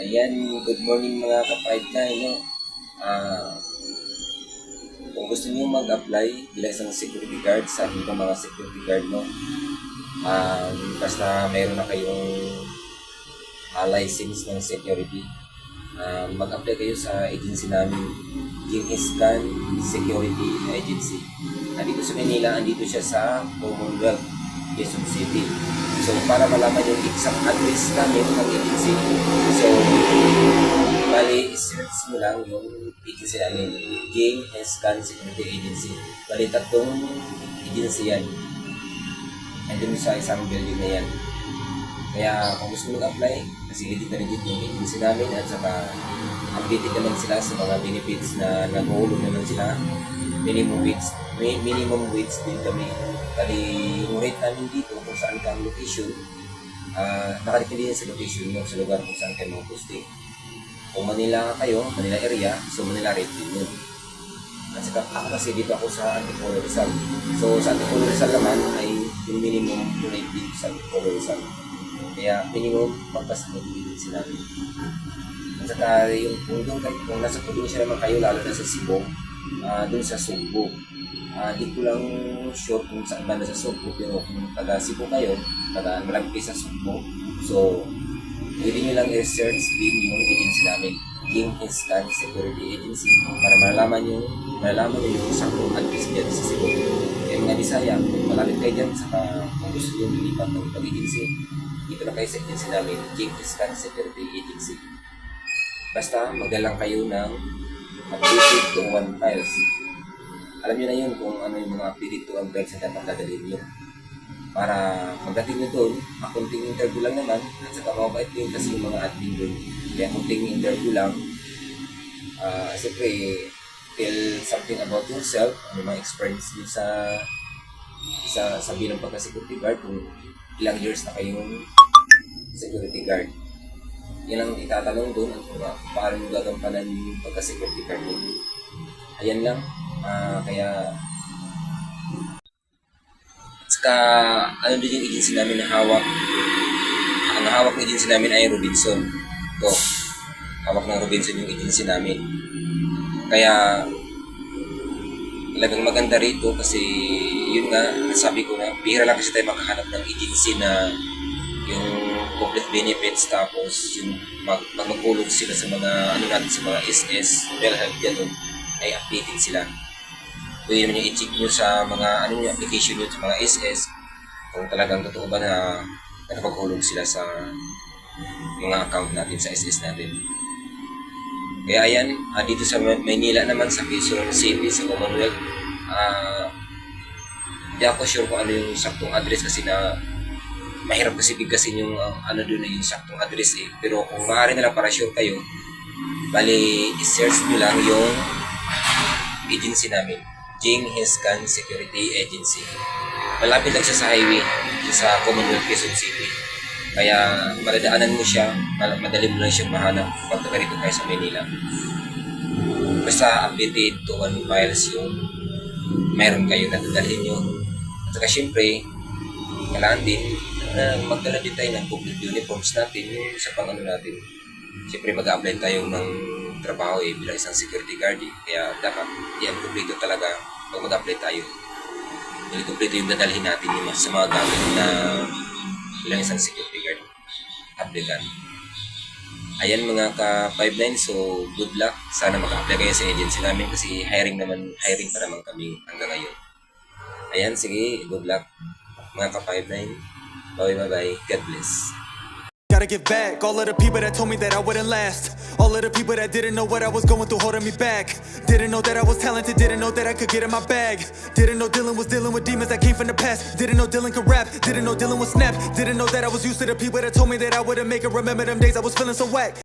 Ayan, good morning mga ka-5 no? Ah, kung gusto niyo mag-apply bilang isang security guard sa ibang mga security guard, no? Ah, basta mayroon na kayong ah, license ng security, ah, mag-apply kayo sa agency namin, Jingiscan Security Agency. Nandito sa Manila, andito siya sa Commonwealth, Quezon City. So, para malaman yung exact address namin ng agency, so, bali, search mo lang yung agency namin, Jing Scan Security Agency. Bali, tatlong agency yan. Andun sa isang building na yan. Kaya kung gusto mo mag-apply, legit na legit yung agency namin at saka updated naman sila sa mga benefits na nag-uulong naman sila. Minimum wage, mi- minimum wage din kami. Kali yung rate namin dito kung saan ka ang location, ah nakadepende sa location mo, sa lugar kung saan kayo mag-posting. Kung Manila kayo, Manila area, so Manila rate din yun. At saka ako kasi dito ako sa Antipolo Rizal. So sa Antipolo Rizal naman ay yung minimum rate dito sa Antipolo Rizal. Kaya minimum pagpas mo din sila. At saka yung kung kayo, kung nasa probinsya naman kayo, lalo na sa Cebu, ah doon sa Sugbo. Ah, di ko lang sure kung saan banda sa Sugbo, pero kung taga Cebu kayo, taga kayo sa Sugbo, so pwede nyo lang i-search din yung agency namin, King Scan Security Agency, para malalaman yung malalaman nyo yung saktong address dyan sa Cebu. Kaya mga Bisaya, malapit kayo dyan, saka kung gusto nyo lilipat ng pag-agency, dito na kayo sa agency namin, King Scan Security Agency. Basta magdalang kayo ng updated to one files. Alam niyo na yun kung ano yung mga updated to one files na dapat dadalhin nyo. Para pagdating nyo doon, akunting interview lang naman, at saka mabait din kasi yung mga admin doon. Kaya akunting interview lang, ah siyempre, tell something about yourself, ano mga experience niyo sa sa sa bilang pagka-security guard, kung ilang years na kayong security guard yan ang itatanong doon at kung paano gagampanan yung pagka-security guard nyo. Ayan lang. Ah, kaya saka ano din yung agency namin na hawak. Ang hawak ng agency namin ay Robinson. Ito. Hawak ng Robinson yung agency namin. Kaya talagang maganda rito kasi yun nga, sabi ko na, bihira lang kasi tayo makahanap ng agency na yung complete benefits tapos yung mag, pag magkulog sila sa mga ano natin sa mga SS, PhilHealth ganun, ay updated sila. Pwede naman yung i-check nyo sa mga ano yung application nyo sa mga SS kung talagang totoo ba na nakapagkulog sila sa mga account natin sa SS natin. Kaya ayan, ah, dito sa Ma- Maynila naman sa Quezon City, sa Commonwealth, ah, hindi ako sure kung ano yung saktong address kasi na mahirap kasi bigkasin yung uh, ano doon na yung saktong address eh. Pero kung maaari na lang para sure kayo, bali i-search nyo lang yung agency namin. Jing Hiscan Security Agency. Malapit lang siya sa highway, sa Commonwealth Quezon City. Kaya madadaanan mo siya, madali mo lang siyang mahanap pag taga rito kayo sa Manila. Basta updated to one miles yung meron kayo na dadalhin nyo. At saka syempre, kailangan din na magdala din tayo ng complete uniforms natin yung sa pang natin. Siyempre mag-apply tayo ng trabaho eh bilang isang security guard eh. Kaya dapat yan kompleto talaga pag mag-apply tayo. Hindi kompleto yung dadalhin natin yung sa mga gamit na bilang isang security guard applicant. Ayan mga ka-59, so good luck. Sana maka-apply kayo sa agency namin kasi hiring naman, hiring pa naman kami hanggang ngayon. Ayan, sige, good luck mga ka-59. Bye bye bye. God bless. Gotta give back all of the people that told me that I wouldn't last. All of the people that didn't know what I was going through holding me back. Didn't know that I was talented, didn't know that I could get in my bag. Didn't know Dylan was dealing with demons that came from the past. Didn't know Dylan could rap, didn't know Dylan was snap. Didn't know that I was used to the people that told me that I wouldn't make it. Remember them days I was feeling so whack.